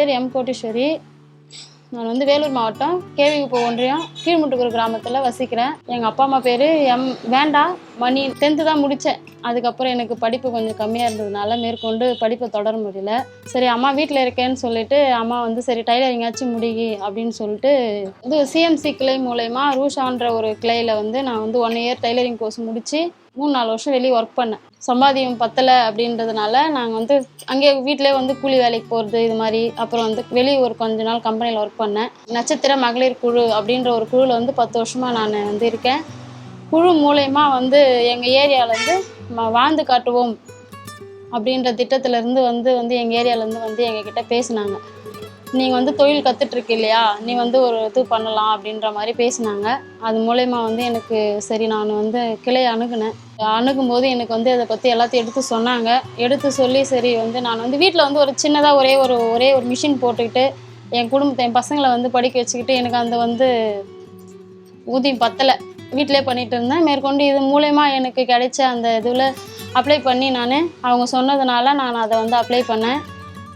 பேர் எம் கோட்டீஸ்வரி. நான் வந்து வேலூர் மாவட்டம் கேவிகுப்பம் ஒன்றியம் கீழ்முட்டுக்கூர் கிராமத்தில் வசிக்கிறேன். எங்கள் அப்பா அம்மா பேர் எம் வேண்டா. மணி டென்த்து தான் முடித்தேன் அதுக்கப்புறம் எனக்கு படிப்பு கொஞ்சம் கம்மியாக இருந்ததுனால மேற்கொண்டு படிப்பை தொடர முடியல. சரி அம்மா வீட்டில் இருக்கேன்னு சொல்லிட்டு அம்மா வந்து சரி டைலரிங்காச்சும் முடியி அப்படின்னு சொல்லிட்டு இது சிஎம்சி கிளை மூலயமா ரூஷான்ற ஒரு கிளையில் வந்து நான் வந்து ஒன் இயர் டைலரிங் கோர்ஸ் முடித்து மூணு நாலு வருஷம் வெளியே ஒர்க் பண்ணேன். சம்பாதியம் பத்தலை அப்படின்றதுனால நாங்கள் வந்து அங்கே வீட்டிலே வந்து கூலி வேலைக்கு போகிறது இது மாதிரி அப்புறம் வந்து வெளியே ஒரு கொஞ்ச நாள் கம்பெனியில் ஒர்க் பண்ணேன். நட்சத்திர மகளிர் குழு அப்படின்ற ஒரு குழுவில் வந்து பத்து வருஷமாக நான் வந்து இருக்கேன். குழு மூலயமா வந்து எங்கள் ஏரியாவிலேருந்து வாழ்ந்து காட்டுவோம் அப்படின்ற திட்டத்திலேருந்து வந்து வந்து எங்கள் ஏரியாவிலேருந்து வந்து எங்ககிட்ட பேசினாங்க. நீங்கள் வந்து தொழில் கற்றுட்ருக்கு இல்லையா? நீ வந்து ஒரு இது பண்ணலாம் அப்படின்ற மாதிரி பேசினாங்க. அது மூலயமா வந்து எனக்கு சரி நான் வந்து கிளை அணுகுனேன். அணுகும்போது எனக்கு வந்து அதை பற்றி எல்லாத்தையும் எடுத்து சொன்னாங்க. எடுத்து சொல்லி சரி வந்து நான் வந்து வீட்டில் வந்து ஒரு சின்னதாக ஒரே ஒரு ஒரே ஒரு மிஷின் போட்டுக்கிட்டு என் குடும்பத்தை என் பசங்களை வந்து படிக்க வச்சுக்கிட்டு எனக்கு அந்த வந்து ஊதியம் பத்தலை. வீட்டிலே பண்ணிட்டு இருந்தேன். மேற்கொண்டு இது மூலயமா எனக்கு கிடைச்ச அந்த இதில் அப்ளை பண்ணி நான் அவங்க சொன்னதுனால நான் அதை வந்து அப்ளை பண்ணேன்.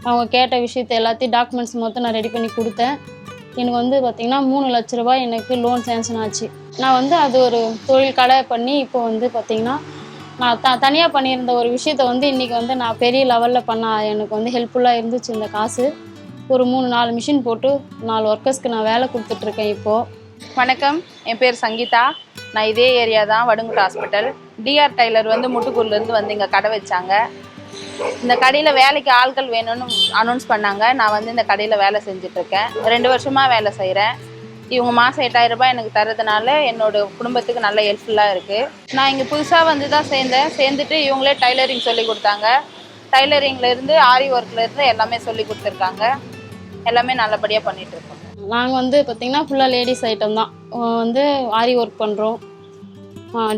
அவங்க கேட்ட விஷயத்த எல்லாத்தையும் டாக்குமெண்ட்ஸ் மொத்தம் நான் ரெடி பண்ணி கொடுத்தேன். எனக்கு வந்து பார்த்திங்கன்னா மூணு லட்ச ரூபாய் எனக்கு லோன் சேங்ஷன் ஆச்சு. நான் வந்து அது ஒரு தொழில் கடை பண்ணி இப்போ வந்து பார்த்திங்கன்னா நான் த தனியாக பண்ணியிருந்த ஒரு விஷயத்த வந்து இன்றைக்கி வந்து நான் பெரிய லெவலில் பண்ண எனக்கு வந்து ஹெல்ப்ஃபுல்லாக இருந்துச்சு இந்த காசு. ஒரு மூணு நாலு மிஷின் போட்டு நாலு ஒர்க்கர்ஸ்க்கு நான் வேலை கொடுத்துட்ருக்கேன் இப்போது வணக்கம். என் பேர் சங்கீதா. நான் இதே ஏரியா தான் வடுங்குட் ஹாஸ்பிட்டல் டிஆர் டைலர் வந்து முட்டுக்கூர்லேருந்து வந்து இங்கே கடை வச்சாங்க. இந்த கடையில் வேலைக்கு ஆட்கள் வேணும்னு அனௌன்ஸ் பண்ணாங்க. நான் வந்து இந்த கடையில் வேலை செஞ்சிட்ருக்கேன் ரெண்டு வருஷமாக வேலை செய்கிறேன் இவங்க மாதம் எட்டாயிரம் ரூபாய் எனக்கு தரதுனால என்னோட குடும்பத்துக்கு நல்ல ஹெல்ப்ஃபுல்லாக இருக்குது நான் இங்கே புதுசாக வந்து தான் சேர்ந்தேன். சேர்ந்துட்டு இவங்களே டைலரிங் சொல்லி கொடுத்தாங்க. டைலரிங்லேருந்து ஆரி ஒர்க்லேருந்து எல்லாமே சொல்லி கொடுத்துருக்காங்க. எல்லாமே நல்லபடியாக பண்ணிகிட்ருக்கோம் நாங்கள் வந்து பார்த்திங்கன்னா ஃபுல்லாக லேடிஸ் ஐட்டம் தான். வந்து ஆரி ஒர்க் பண்ணுறோம்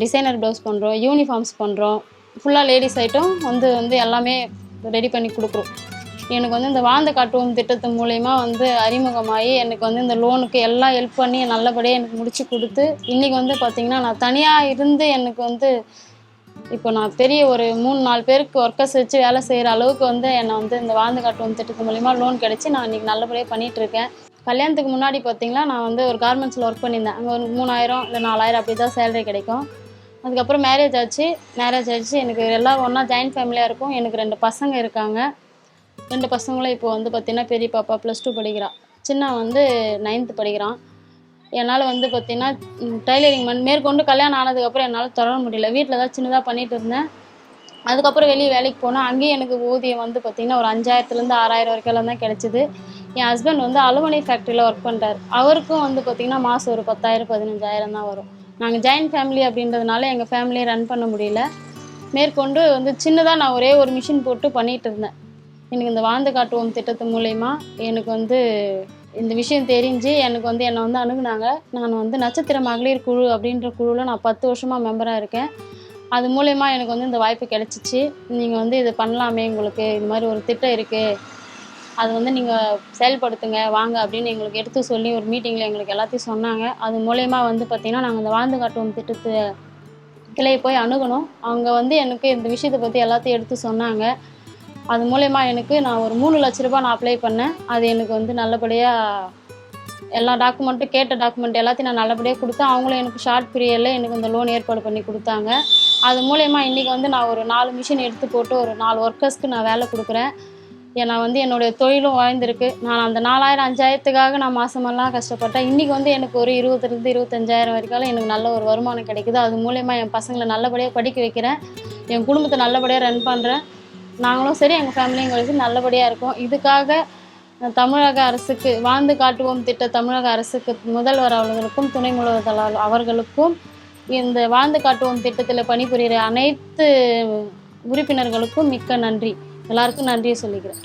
டிசைனர் ப்ளவுஸ் பண்ணுறோம் யூனிஃபார்ம்ஸ் பண்ணுறோம் ஃபுல்லாக லேடிஸ் ஐட்டம் வந்து வந்து எல்லாமே ரெடி பண்ணி கொடுக்குறோம். எனக்கு வந்து இந்த வாழ்ந்த காட்டுவோம் திட்டத்து மூலயமா வந்து அறிமுகமாகி எனக்கு வந்து இந்த லோனுக்கு எல்லாம் ஹெல்ப் பண்ணி நல்லபடியாக எனக்கு முடிச்சு கொடுத்து இன்றைக்கி வந்து பார்த்திங்கன்னா நான் தனியாக இருந்து எனக்கு வந்து இப்போ நான் பெரிய ஒரு மூணு நாலு பேருக்கு ஒர்க்கர்ஸ் வச்சு வேலை செய்கிற அளவுக்கு வந்து என்னை வந்து இந்த வாழ்ந்து காட்டுவோம் திட்டத்து மூலிமா லோன் கிடச்சி நான் இன்றைக்கி நல்லபடியாக பண்ணிகிட்ருக்கேன் கல்யாணத்துக்கு முன்னாடி பார்த்தீங்கன்னா நான் வந்து ஒரு கார்மெண்ட்ஸில் ஒர்க் பண்ணியிருந்தேன். அங்கே ஒரு மூணாயிரம் இல்லை நாலாயிரம் அப்படி தான் சேலரி கிடைக்கும். அதுக்கப்புறம் மேரேஜ் ஆச்சு. மேரேஜ் ஆச்சு. எனக்கு எல்லாம் ஒன்றா ஜாயின்ட் ஃபேமிலியாக இருக்கும். எனக்கு ரெண்டு பசங்க இருக்காங்க. ரெண்டு பசங்களும் இப்போ வந்து பார்த்திங்கன்னா பெரிய பாப்பா ப்ளஸ் டூ படிக்கிறான் சின்ன வந்து நைன்த்து படிக்கிறான். என்னால் வந்து பார்த்திங்கன்னா டைலரிங் மண் மேற்கொண்டு கல்யாணம் ஆனதுக்கப்புறம் என்னால் தொடர முடியல. வீட்டில் தான் சின்னதாக பண்ணிட்டு இருந்தேன். அதுக்கப்புறம் வெளியே வேலைக்கு போனேன். அங்கேயும் எனக்கு ஊதியம் வந்து பார்த்திங்கன்னா ஒரு அஞ்சாயிரத்துலேருந்து ஆறாயிரம் வரைக்கும் தான் கிடச்சிது. என் ஹஸ்பண்ட் வந்து அலுமினியம் ஃபேக்ட்ரியில் ஒர்க் பண்ணுறாரு அவருக்கும் வந்து பார்த்திங்கன்னா மாதம் ஒரு பத்தாயிரம் பதினஞ்சாயிரம் தான் வரும். நாங்கள் ஜாயின்ட் ஃபேமிலி அப்படின்றதுனால எங்கள் ஃபேமிலியை ரன் பண்ண முடியல. மேற்கொண்டு வந்து சின்னதாக நான் ஒரே ஒரு மிஷின் போட்டு பண்ணிகிட்டு இருந்தேன். எனக்கு இந்த வாழ்ந்து காட்டுவோம் திட்டத்து மூலயமா எனக்கு வந்து இந்த விஷயம் தெரிஞ்சு எனக்கு வந்து என்னை வந்து அணுகுனாங்க. நான் வந்து நட்சத்திர மகளிர் குழு அப்படின்ற குழுவில் நான் பத்து வருஷமாக மெம்பராக இருக்கேன். அது மூலயமா எனக்கு வந்து இந்த வாய்ப்பு கிடச்சிச்சு. நீங்கள் வந்து இது பண்ணலாமே உங்களுக்கு. இது மாதிரி ஒரு திட்டம் இருக்குது அது வந்து நீங்கள் செயல்படுத்துங்க வாங்க அப்படின்னு எங்களுக்கு எடுத்து சொல்லி ஒரு மீட்டிங்கில் எங்களுக்கு எல்லாத்தையும் சொன்னாங்க. அது மூலயமா வந்து பார்த்திங்கன்னா நாங்கள் இந்த வாழ்ந்து காட்டுவோம் திட்டத்தை கிளையை போய் அணுகணும். அவங்க வந்து எனக்கு இந்த விஷயத்தை பற்றி எல்லாத்தையும் எடுத்து சொன்னாங்க. அது மூலயமா எனக்கு நான் ஒரு மூணு லட்ச ரூபாய் நான் அப்ளை பண்ணேன். அது எனக்கு வந்து நல்லபடியாக எல்லா டாக்குமெண்ட்டும் கேட்ட டாக்குமெண்ட் எல்லாத்தையும் நான் நல்லபடியாக கொடுத்தேன். அவங்களும் எனக்கு ஷார்ட் பீரியடில் எனக்கு இந்த லோன் ஏற்பாடு பண்ணி கொடுத்தாங்க. அது மூலயமா இன்றைக்கி வந்து நான் ஒரு நாலு மிஷின் எடுத்து போட்டு ஒரு நாலு ஒர்க்கர்ஸ்க்கு நான் வேலை கொடுக்குறேன். ஏன்னா வந்து என்னுடைய தொழிலும் வாழ்ந்திருக்கு. நான் அந்த நாலாயிரம் அஞ்சாயிரத்துக்காக நான் மாதமெல்லாம் கஷ்டப்பட்டேன். இன்றைக்கி வந்து எனக்கு ஒரு இருபதுலேருந்து இருபத்தஞ்சாயிரம் வரைக்கும் எனக்கு நல்ல ஒரு வருமானம் கிடைக்குது. அது மூலயமா என் பசங்களை நல்லபடியாக படிக்க வைக்கிறேன். என் குடும்பத்தை நல்லபடியாக ரன் பண்ணுறேன் நாங்களும் சரி எங்கள் ஃபேமிலியும் கழிச்சு நல்லபடியாக இருக்கோம். இதுக்காக தமிழக அரசுக்கு வாழ்ந்து காட்டுவோம் திட்ட தமிழக அரசுக்கு முதல்வர் அவர்களுக்கும் துணை முதல்வர் அவர்களுக்கும் இந்த வாழ்ந்து காட்டுவோம் திட்டத்தில் பணிபுரிகிற அனைத்து உறுப்பினர்களுக்கும் மிக்க நன்றி. எல்லாருக்கும் நன்றியை சொல்லிக்கிறேன்.